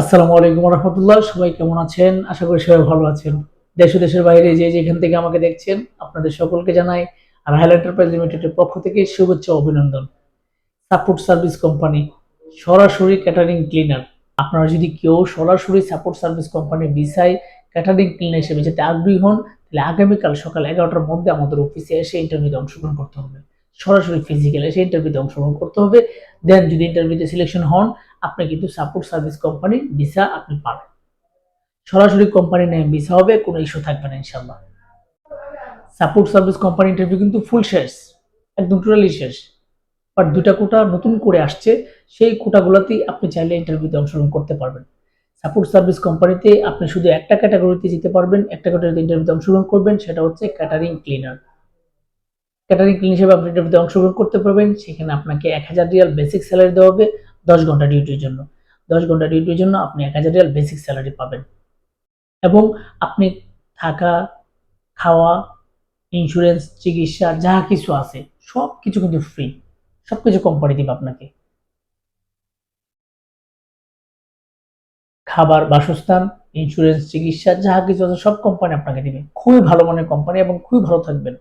আসসালামু আলাইকুম রহমতুল্লাহ সবাই কেমন আছেন? আশা করি সবাই ভালো আছেন। দেশ দেশের বাইরে যে যেখান থেকে আমাকে দেখছেন, আপনাদের সকলকে জানাই আর হাইল এন্টারপ্রাইজ লিমিটেডের পক্ষ থেকে শুভেচ্ছা অভিনন্দন। সাপোর্ট সার্ভিস কোম্পানি, সরাসরি ক্যাটারিং ক্লিনার। আপনারা যদি কেউ সরাসরি সাপোর্ট সার্ভিস কোম্পানি বিসাই ক্যাটারিং ক্লিনার হিসেবে যেতে আগ্রহী হন, তাহলে আগামীকাল সকাল এগারোটার মধ্যে আমাদের অফিসে এসে ইন্টারভিউতে অংশগ্রহণ করতে হবে। সরাসরি ফিজিক্যাল এসে ইন্টারভিউতে অংশগ্রহণ করতে হবে। দেন যদি ইন্টারভিউতে সিলেকশন হন আপনি কিন্তু সাপোর্ট সার্ভিস কোম্পানি ভিসা আপনি পাবেন। সরাসরি কোম্পানি নেম ভিসা হবে, কোনো ইস্যু থাকবে না ইনশাল্লাহ সাপোর্ট সার্ভিস কোম্পানি ইন্টারভিউ কিন্তু ফুল শেষ, একদম টোটালি শেষ। বাট দুটা কোটা নতুন করে আসছে, সেই কোটাগুলোতেই আপনি চাইলে ইন্টারভিউতে অংশগ্রহণ করতে পারবেন। সাপোর্ট সার্ভিস কোম্পানিতে আপনি শুধু একটা ক্যাটাগরিতে যেতে পারবেন, একটা ক্যাটাগরিতে ইন্টারভিউতে অংশগ্রহণ করবেন, সেটা হচ্ছে ক্যাটারিং ক্লিনার ক্যাটারিং ক্লিন হিসেবে আপনি ইন্টারভিউতে অংশগ্রহণ করতে পারবেন, সেখানে আপনাকে এক হাজার রিয়াল বেসিক স্যালারি দেওয়া হবে। দশ ঘণ্টা ডিউটির জন্য। দশ ঘণ্টা ডিউটির জন্য আপনি এক হাজার রিয়াল বেসিক স্যালারি পাবেন। এবং আপনি থাকা, খাওয়া ইন্স্যুরেন্স চিকিৎসা, যা কিছু আছে সব কিছু কিন্তু ফ্রি সব কিছু কোম্পানি দিবে আপনাকে। খাবার, বাসস্থান ইন্স্যুরেন্স চিকিৎসা, যা কিছু আছে, সব কোম্পানি আপনাকে দিবে। খুবই ভালো মানের কোম্পানি এবং খুবই ভালো থাকবেন।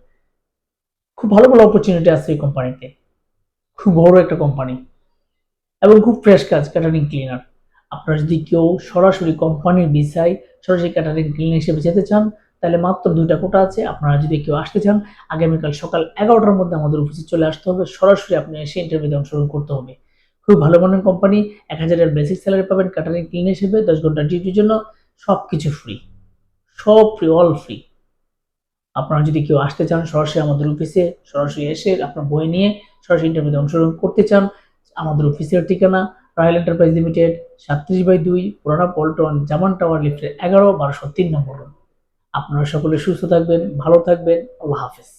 খুব ভালো ভালো অপরচুনিটি আছে এই কোম্পানিতে খুব বড় একটা কোম্পানি এবং খুব ফ্রেশ কাজ ক্যাটারিং ক্লিনার আপনারা যদি কেউ সরাসরি কোম্পানির বিষয় সরাসরি ক্যাটারিং ক্লিনার হিসেবে যেতে চান, তাহলে মাত্র দুইটা কোটা আছে। আপনারা যদি কেউ আসতে চান, আগামীকাল সকাল এগারোটার মধ্যে আমাদের অফিসে চলে আসতে হবে। সরাসরি আপনি এসে ইন্টারভিউতে অংশগ্রহণ করতে হবে। খুব ভালো মানের কোম্পানি এক হাজারের বেসিক স্যালারি পাবেন ক্যাটারিং ক্লিনার হিসেবে, দশ ঘণ্টা ডিউটির জন্য সব কিছু ফ্রি সব ফ্রি অল ফ্রি আপনারা যদি কেউ আসতে চান, সরাসরি আমাদের অফিসে সরাসরি এসে আপনার বই নিয়ে সরাসরি ইন্টারভিউতে অংশগ্রহণ করতে চান আমাদের অফিসের ঠিকানা রয়্যাল এন্টারপ্রাইজ লিমিটেড সাতত্রিশ বাই দুই, পুরানা পল্টন, জামান টাওয়ার লিফটের এগারো, বারোশো তিন নম্বর আপনারা সকলে সুস্থ থাকবেন, ভালো থাকবেন, আল্লাহ হাফেজ।